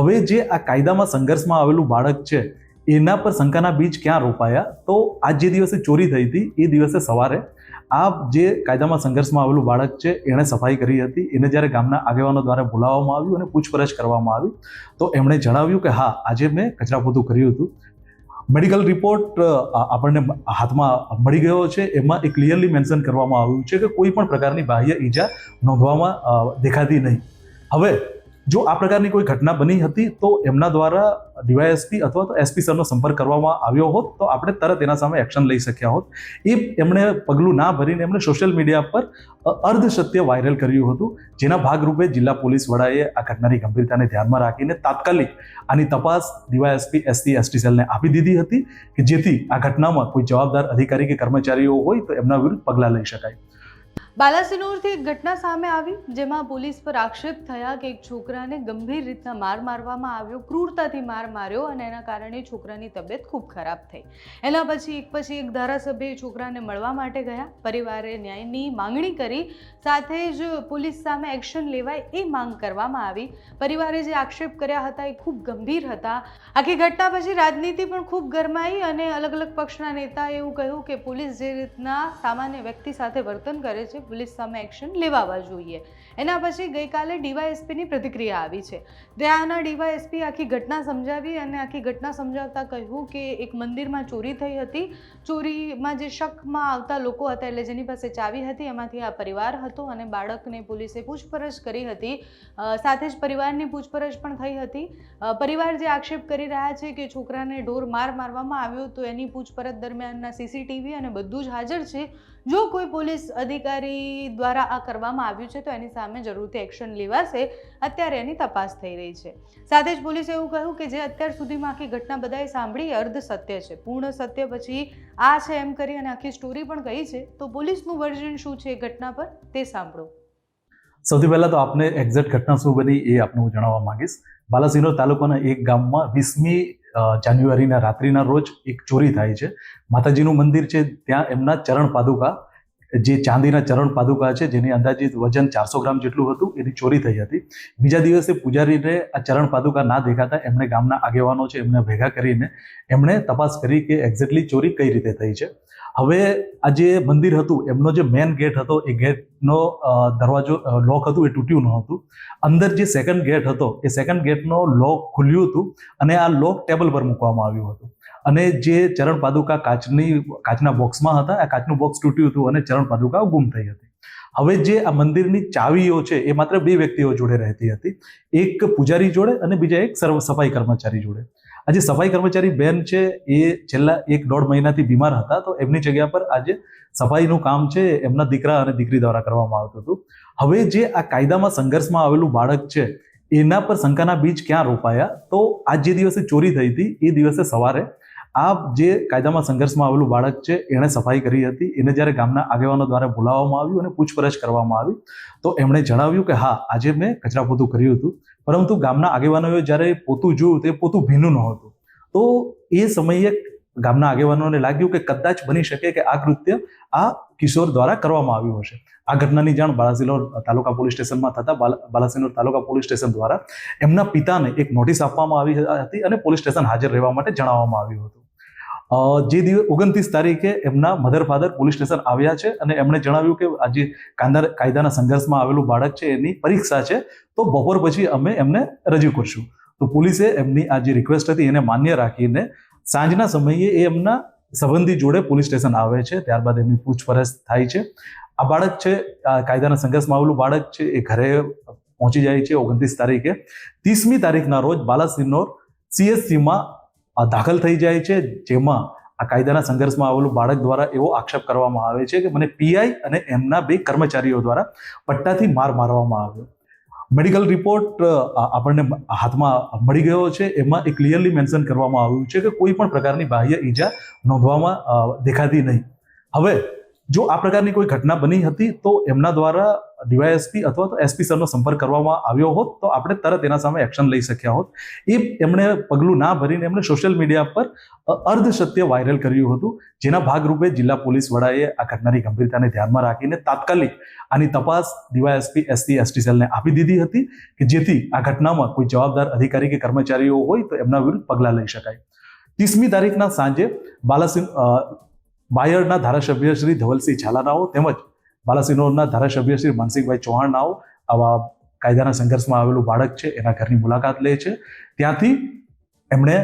હવે જે આ કાયદામાં સંઘર્ષમાં આવેલું બાળક છે, એના પર શંકાના બીજ ક્યાં રોપાયા? તો આ જે દિવસે ચોરી થઈ હતી, એ દિવસે સવારે આ જે કાયદામાં સંઘર્ષમાં આવેલું બાળક છે, એણે સફાઈ કરી હતી. એને જ્યારે ગામના આગેવાનો દ્વારા બોલાવવામાં આવ્યું અને પૂછપરછ કરવામાં આવી, તો એમણે જણાવ્યું કે હા, આજે મેં કચરાપોતું કર્યું હતું. મેડિકલ રિપોર્ટ આપણને હાથમાં મળી ગયો છે. એમાં એ ક્લિયરલી મેન્શન કરવામાં આવ્યું છે કે કોઈ પણ પ્રકારની બાહ્ય ઈજા નોંધવામાં દેખાતી નહીં. હવે જો આ પ્રકારની કોઈ ઘટના બની હતી તો એમના દ્વારા ડીવાયએસપી અથવા તો એસપી સરનો સંપર્ક કરવામાં આવ્યો હોત તો આપણે તરત એના સામે એક્શન લઈ શક્યા હોત. એ એમણે પગલું ના ભરીને એમણે સોશિયલ મીડિયા પર અ, અર્ધ સત્ય વાયરલ કર્યું હતું જેના ભાગરૂપે જિલ્લા પોલીસ વડાએ આ ઘટનાની ગંભીરતાને ધ્યાનમાં રાખીને તાત્કાલિક આની તપાસ ડીવાયએસપી એસટી એસટી સેલને આપી દીધી હતી કે જેથી આ ઘટનામાં કોઈ જવાબદાર અધિકારી કે કર્મચારીઓ હોય તો એમના વિરુદ્ધ પગલાં લઈ શકાય. બાલાસિનોરથી એક ઘટના સામે આવી, જેમાં પોલીસ પર આક્ષેપ થયા કે એક છોકરાને ગંભીર રીતના માર મારવામાં આવ્યો, ક્રૂરતાથી માર માર્યો અને એના કારણે છોકરાની તબિયત ખૂબ ખરાબ થઈ. એના પછી એક પછી એક ધારાસભ્ય છોકરાને મળવા માટે ગયા. પરિવારે ન્યાયની માંગણી કરી, સાથે જ પોલીસ સામે એક્શન લેવાય એ માંગ કરવામાં આવી. પરિવારે જે આક્ષેપ કર્યા હતા એ ખૂબ ગંભીર હતા. આખી ઘટના પછી રાજનીતિ પણ ખૂબ ગરમાઈ અને અલગ અલગ પક્ષના નેતાએ એવું કહ્યું કે પોલીસ જે રીતના સામાન્ય વ્યક્તિ સાથે વર્તન કરે છે પોલીસ સામે એક્શન લેવાવા જોઈએ. એના પછી ગઈકાલે ડીવાયએસપીની પ્રતિક્રિયા આવી છે. ત્યાંના ડીવાયએસપી આખી ઘટના સમજાવી અને આખી ઘટના સમજાવતા કહ્યું કે એક મંદિરમાં ચોરી થઈ હતી. ચોરીમાં જે શકમાં આવતા લોકો હતા એટલે જેની પાસે ચાવી હતી, એમાંથી આ પરિવાર હતો અને બાળકને પોલીસે પૂછપરછ કરી હતી. સાથે જ પરિવારની પૂછપરછ પણ થઈ હતી. પરિવાર જે આક્ષેપ કરી રહ્યા છે કે છોકરાને ઢોર માર મારવામાં આવ્યો તો એની પૂછપરછ દરમિયાનના સીસીટીવી અને બધું જ હાજર છે. જો કોઈ પોલીસ અધિકારી દ્વારા આ કરવામાં આવ્યું છે તો એની સામે જરૂરથી એક્શન લેવાશે, અત્યારે એની તપાસ થઈ રહી છે. સાથે જ પોલીસે એવું કહ્યું કે જે અત્યાર સુધીમાં આખી ઘટના બધાએ સાંભળી અર્ધ સત્ય છે. પૂર્ણ સત્ય પછી આ છે એમ કરી અને આખી સ્ટોરી પણ કહી છે. તો પોલીસનું વર્ઝન શું છે ઘટના પર તે સાંભળો. સૌથી પહેલાં તો આપને એક્ઝેક્ટ ઘટના શું બની એ આપને હું જણાવવા માંગીશ. બાલાસિનોર તાલુકાના એક ગામમાં વીસમી જાન્યુઆરીના રાત્રિના રોજ એક ચોરી થાય છે. માતાજીનું મંદિર છે ત્યાં એમના ચરણ પાદુકા જે ચાંદીના ચરણ પાદુકા છે, જેની અંદાજિત વજન ચારસો ગ્રામ જેટલું હતું, એની ચોરી થઈ હતી. બીજા દિવસે પૂજારીને આ ચરણ પાદુકા ના દેખાતા એમણે ગામના આગેવાનો છે, એમને ભેગા કરીને એમણે તપાસ કરી કે એક્ઝેક્ટલી ચોરી કઈ રીતે થઈ છે. હવે આ જે મંદિર હતું, એમનો જે મેન ગેટ હતો, એ ગેટનો દરવાજો લોક હતું, એ તૂટ્યું ન હતું. અંદર જે સેકન્ડ ગેટ હતો, એ સેકન્ડ ગેટનો લોક ખુલ્યું હતું અને આ લોક ટેબલ પર મૂકવામાં આવ્યું હતું. અને જે ચરણ પાદુકા કાચની, કાચના બોક્સમાં હતા, આ કાચનું બોક્સ તૂટ્યું હતું અને ચરણ પાદુકા ગુમ થઈ હતી. હવે જે આ મંદિરની ચાવીઓ છે, એ માત્ર બે વ્યક્તિઓ જોડે રહેતી હતી. એક પૂજારી જોડે અને બીજા એક સર્વ સફાઈ કર્મચારી જોડે. આજે સફાઈ કર્મચારી બેન છે, એ છેલ્લા એક દોઢ મહિનાથી બીમાર હતા, તો એમની જગ્યા પર આજે સફાઈનું કામ છે, એમના દીકરા અને દીકરી દ્વારા કરવામાં આવતું હતું. હવે જે આ કાયદામાં સંઘર્ષમાં આવેલું બાળક છે, એના પર શંકાના બીજ ક્યાં રોપાયા? તો આ જે દિવસે ચોરી થઈ હતી, એ દિવસે સવારે આ જે કાયદામાં સંઘર્ષમાં આવેલું બાળક છે, એણે સફાઈ કરી હતી. એને જ્યારે ગામના આગેવાનો દ્વારા બોલાવવામાં આવ્યું અને પૂછપરછ કરવામાં આવી, તો એમણે જણાવ્યું કે હા, આજે મેં કચરાપોતું કર્યું હતું. પરંતુ ગામના આગેવાનોએ જ્યારે પોતું જોયું, તે પોતું ભીનું નહોતું. તો એ સમયે ગામના આગેવાનોને લાગ્યું કે કદાચ બની શકે કે આ કૃત્ય આ કિશોર દ્વારા કરવામાં આવ્યું હશે. આ ઘટનાની જાણ બાલાસિનોર તાલુકા પોલીસ સ્ટેશનમાં થતા બાલા- બાલાસિનોર તાલુકા પોલીસ સ્ટેશન દ્વારા એમના પિતાને એક નોટિસ આપવામાં આવી હતી અને પોલીસ સ્ટેશન હાજર રહેવા માટે જણાવવામાં આવ્યું હતું. જે દિવસ ઓગણત્રીસ તારીખે એમના મધર ફાધર પોલીસ સ્ટેશન આવ્યા છે અને એમણે જણાવ્યું કે આજે કાયદા કાયદાના સંઘર્ષમાં આવેલું બાળક છે એની પરીક્ષા છે, તો બપોર પછી અમે એમને રજૂ કરશું. તો પોલીસે એમની આ જે રિક્વેસ્ટ હતી એને માન્ય રાખીને સાંજના સમયે એ એમના સંબંધી જોડે પોલીસ સ્ટેશન આવે છે, ત્યારબાદ એમની પૂછપરછ થાય છે. આ બાળક છે કાયદાના સંઘર્ષમાં આવેલું બાળક છે, એ ઘરે પહોંચી જાય છે ઓગણત્રીસ તારીખે. ત્રીસમી તારીખના રોજ બાલાસિનોર સીએસસીમાં દાખલ થઈ જાય છે, જેમાં આ કાયદાના સંઘર્ષમાં આવેલું બાળક દ્વારા એવો આક્ષેપ કરવામાં આવે છે કે મને પીઆઈ અને એમના બે કર્મચારીઓ દ્વારા પટ્ટાથી માર મારવામાં આવ્યો. મેડિકલ રિપોર્ટ આપણને હાથમાં મળી ગયો છે. એમાં એ ક્લિયરલી મેન્શન કરવામાં આવ્યું છે કે કોઈ પણ પ્રકારની બાહ્ય ઈજા નોંધવામાં દેખાતી નહીં. હવે જો આ પ્રકારની કોઈ ઘટના બની હતી તો એમના દ્વારા ડીવાયએસપી અથવા તો એસપી સરનો સંપર્ક કરવામાં આવ્યો હોત, તો આપણે તરત એના સામે એક્શન લઈ શક્યા હોત. એ એમણે પગલું ના ભરીને એમણે સોશિયલ મીડિયા પર અર્ધસત્ય વાયરલ કર્યું હતું, જેના ભાગરૂપે જિલ્લા પોલીસ વડાએ આ ઘટનાની ગંભીરતાને ધ્યાનમાં રાખીને તાત્કાલિક આની તપાસ ડીવાયએસપી, એસસી, એસટી સેલને આપી દીધી હતી કે જેથી આ ઘટનામાં કોઈ જવાબદાર અધિકારી કે કર્મચારીઓ હોય તો એમના વિરુદ્ધ પગલાં લઈ શકાય. ત્રીસમી તારીખના સાંજે બાલાસિંહ બાયડના ધારાસભ્ય શ્રી ધવલસિંહ ઝાલાનાઓ તેમજ બાલાસિનોરના ધારાસભ્ય શ્રી માનસિંહભાઈ ચૌહાણનાઓ આવા કાયદાના સંઘર્ષમાં આવેલું બાળક છે, એના ઘરની મુલાકાત લે છે. ત્યાંથી એમણે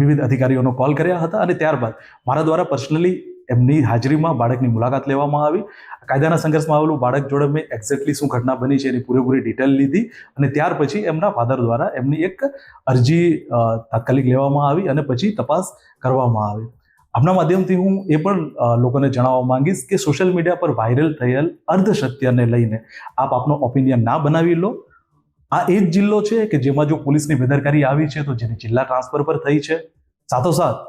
વિવિધ અધિકારીઓનો કોલ કર્યા હતા અને ત્યારબાદ મારા દ્વારા પર્સનલી એમની હાજરીમાં બાળકની મુલાકાત લેવામાં આવી. કાયદાના સંઘર્ષમાં આવેલું બાળક જોડે મેં એક્ઝેક્ટલી શું ઘટના બની છે એની પૂરેપૂરી ડિટેલ લીધી અને ત્યાર પછી એમના ફાધર દ્વારા એમની એક અરજી તાત્કાલિક લેવામાં આવી અને પછી તપાસ કરવામાં આવી. આપના માધ્યમથી હું એ પણ લોકોને જણાવવા માંગીશ કે સોશિયલ મીડિયા પર વાયરલ થયેલ અર્ધસત્યને લઈને આપ આપનો ઓપિનિયન ના બનાવી લો. આ એ જ જિલ્લો છે કે જેમાં જો પોલીસની બેદરકારી આવી છે તો જેની જિલ્લા ટ્રાન્સફર પર થઈ છે. સાથોસાથ,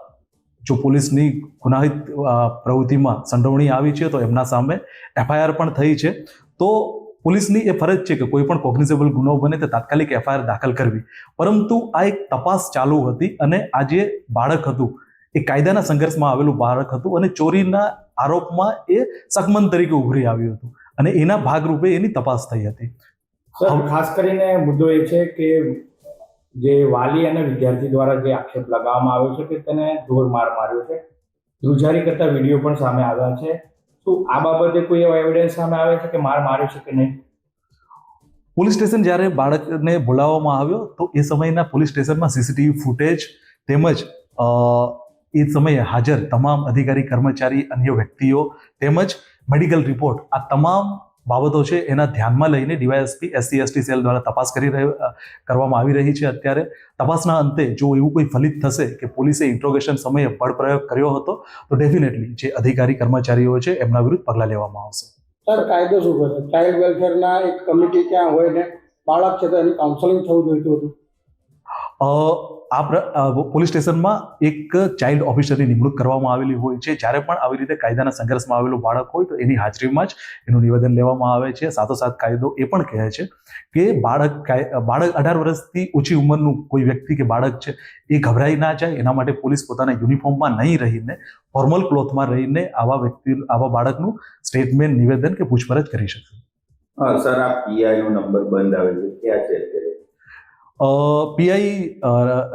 જો પોલીસની ગુનાહિત પ્રવૃત્તિમાં સંડોવણી આવી છે તો એમના સામે એફઆઈઆર પણ થઈ છે. તો પોલીસની એ ફરજ છે કે કોઈ પણ કોગ્નિઝેબલ ગુનો બને તે તાત્કાલિક એફઆઈઆર દાખલ કરવી. પરંતુ આ એક તપાસ ચાલુ હતી અને આ જે બાળક હતું. એ કાયદાના સંઘર્ષમાં આવેલું બાળક હતું અને ચોરીના આરોપમાં એ સકમન તરીકે ઉભરી આવ્યું હતું. અને એના ભાગરૂપે એની તપાસ થઈ હતી. ખાસ કરીને મુદ્દો એ છે કે જે વાલી અને વિદ્યાર્થી દ્વારા જે આક્ષેપ લગાવવામાં આવ્યો છે કે તેને ઢોર માર માર્યો છે. ધ્રુજારી કરતા વીડિયો પણ સામે આવ્યા છે. શું આ બાબતે કોઈ એવો એવિડન્સ સામે આવે છે કે માર માર્યો છે કે નહીં? પોલીસ સ્ટેશન જ્યારે બાળકને બોલાવવામાં આવ્યો તો એ સમયના પોલીસ સ્ટેશનમાં સીસીટીવી ફૂટેજ તેમજ અ, એ સમયે હાજર તમામ અધિકારી કર્મચારી અન્ય વ્યક્તિઓ તેમજ મેડિકલ રિપોર્ટ આ તમામ બાબતો છે એના ધ્યાનમાં લઈને ડીવાયએસપી એસસી એસટી સેલ દ્વારા તપાસ કરી રહ્યો કરવામાં આવી રહી છે. અત્યારે તપાસના અંતે જો એવું કોઈ ફલિત થશે કે પોલીસે ઇન્ટ્રોગેશન સમયે બળપ્રયોગ કર્યો હતો તો ડેફિનેટલી જે અધિકારી કર્મચારીઓ છે એમના વિરુદ્ધ પગલાં લેવામાં આવશે. સર કાયદો શું કરે ચાઇલ્ડ વેલફેરના એક કમિટી ક્યાં હોય ને? બાળક છે તો એની કાઉન્સેલિંગ થવું જોઈતું હતું. આ પોલીસ સ્ટેશનમાં એક ચાઇલ્ડ ઓફિસરની નિમણૂક કરવામાં આવેલી હોય છે. જ્યારે પણ આવી રીતે કાયદાના સંઘર્ષમાં આવેલું બાળક હોય તો એની હાજરીમાં જ એનું નિવેદન લેવામાં આવે છે. સાથોસાથ કાયદો એ પણ કહે છે કે બાળક બાળક અઢાર વર્ષથી ઓછી ઉંમરનું કોઈ વ્યક્તિ કે બાળક છે એ ગભરાઈ ના જાય. એના માટે પોલીસ પોતાના યુનિફોર્મમાં નહીં રહીને, ફોર્મલ ક્લોથમાં રહીને આવા વ્યક્તિ, આવા બાળકનું સ્ટેટમેન્ટ, નિવેદન કે પૂછપરછ કરી શકશે સર, આ પીઆઈનો નંબર બંધ આવે છે. ક્યાં છે પીઆઈ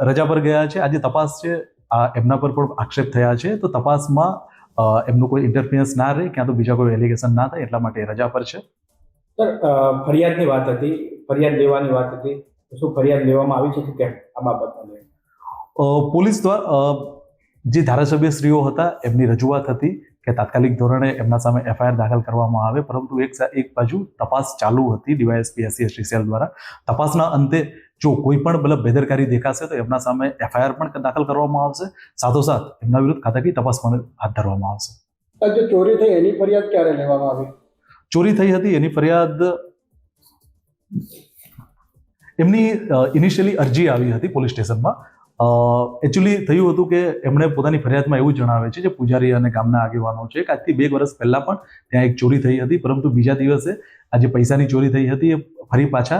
રજા પર ગયા છે. આજે તપાસ છે. આ એમના પર પણ આક્ષેપ થયા છે. તો તપાસમાં એમનું કોઈ ઇન્ટરફિયન્સ ના રહે ક્યાં તો બીજા કોઈ એલિગેશન ના થાય એટલા માટે રજા પર છે. સર ફરિયાદની વાત હતી. ફરિયાદ લેવાની વાત હતી. શું ફરિયાદ લેવામાં આવી છે કે કેમ? આ બાબતને પોલીસ દ્વારા જે ધારાસભ્ય શ્રીઓ હતા એમની રજૂઆત હતી. કે તાત્કાલિક ધોરણે એમના સામે એફઆઈઆર દાખલ કરવામાં આવે પરંતુ એક એક બાજુ તપાસ ચાલુ હતી ડીવાયએસપી એસસી સેલ દ્વારા. તપાસના અંતે જો કોઈ પણ મતલબ બેદરકારી દેખાશે તો એમના સામે એફઆઈઆર પણ દાખલ કરવામાં આવશે. સાથોસાથ એમના વિરુદ્ધ ખાતાકીય તપાસ પણ હાથ ધરવામાં આવશે. જે ચોરી થઈ એની ફરિયાદ ક્યારે લેવામાં આવી? ચોરી થઈ હતી એની ફરિયાદ એમની ઇનિશિયલી અરજી આવી હતી પોલીસ સ્ટેશનમાં. એકચ્યુઅલી થયું હતું કે એમણે પોતાની ફરિયાદમાં એવું જણાવે છે જે પૂજારી અને ગામના આગેવાનો છે કે આજથી બે વર્ષ પહેલા પણ ત્યાં એક ચોરી થઈ હતી, પરંતુ બીજા દિવસે આ જે પૈસાની ચોરી થઈ હતી, એ ફરી પાછા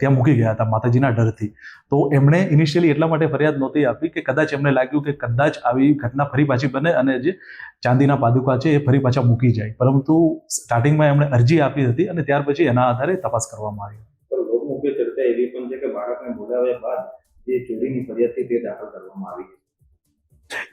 ત્યાં મૂકી ગયા હતા માતાજીના ડરથી. તો એમણે ઇનિશિયલી એટલા માટે ફરિયાદ નહોતી આપી કે કદાચ એમને લાગ્યું કે કદાચ આવી ઘટના ફરી પાછી બને અને જે ચાંદીના પાદુકા છે એ ફરી પાછા મૂકી જાય. પરંતુ સ્ટાર્ટિંગમાં એમણે અરજી આપી હતી અને ત્યાર પછી એના આધારે તપાસ કરવામાં આવી. જે ચોરીની ફરિયાદ છે તે દાખલ કરવામાં આવી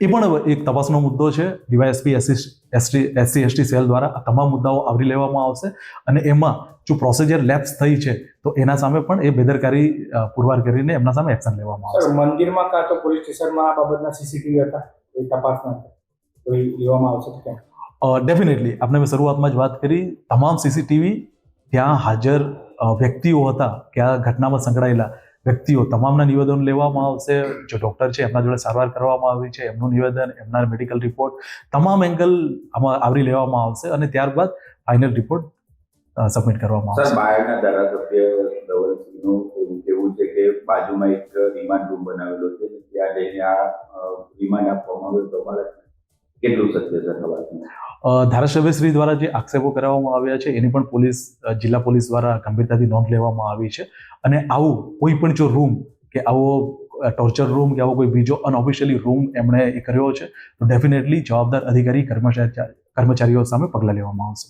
એ પણ એક તપાસનો મુદ્દો છે. DYSP SC ST SC ST cell દ્વારા આ તમામ મુદ્દાઓ આવરી લેવામાં આવશે અને એમાં જો પ્રોસિજર લેપ્સ થઈ છે તો એના સામે પણ એ બેદરકારી પુરવાર કરીને એમના સામે એક્શન લેવામાં આવશે. મંદિરમાં કાં તો પોલીસ સ્ટેશનમાં આ બાબતના સીસીટીવી હતા? એ તપાસના કોઈ લેવામાં આવશે કે કેમ? ડેફિનેટલી. આપણે મેં શરૂઆતમાં જ વાત કરી. તમામ સીસીટીવી ત્યાં હાજર વ્યક્તિઓ હતા કે આ ઘટનામાં સંકળાયેલા. વ્યક્તિઓ તમામના નિવેદન લેવામાં આવશે. જે ડૉક્ટર છે એમના જોડે સારવાર કરવામાં આવી છે એમનું નિવેદન એમના મેડિકલ રિપોર્ટ તમામ એંગલ આમાં આવરી લેવામાં આવશે અને ત્યારબાદ ફાઇનલ રિપોર્ટ સબમિટ કરવામાં આવશે. બાયડના ધારાસભ્ય ધવલસિંહનું એવું છે કે બાજુમાં એક રિમાન્ડ રૂમ બનાવેલો છે ત્યાં જઈને આ રિમાન્ડ આપવામાં આવે તો કેટલું સત્ય છે ધારાસભ્યશ્રી દ્વારા જે આક્ષેપો કરવામાં આવ્યા છે, એની પણ પોલીસ જિલ્લા પોલીસ દ્વારા ગંભીરતાથી નોંધ લેવામાં આવી છે. અને આવું કોઈ પણ જો રૂમ કે આવો ટોર્ચર રૂમ કે આવો કોઈ બીજો અનઓફિશિયલી રૂમ એમણે કર્યો છે, તો ડેફિનેટલી જવાબદાર અધિકારી કર્મચારી, કર્મચારીઓ સામે પગલાં લેવામાં આવશે.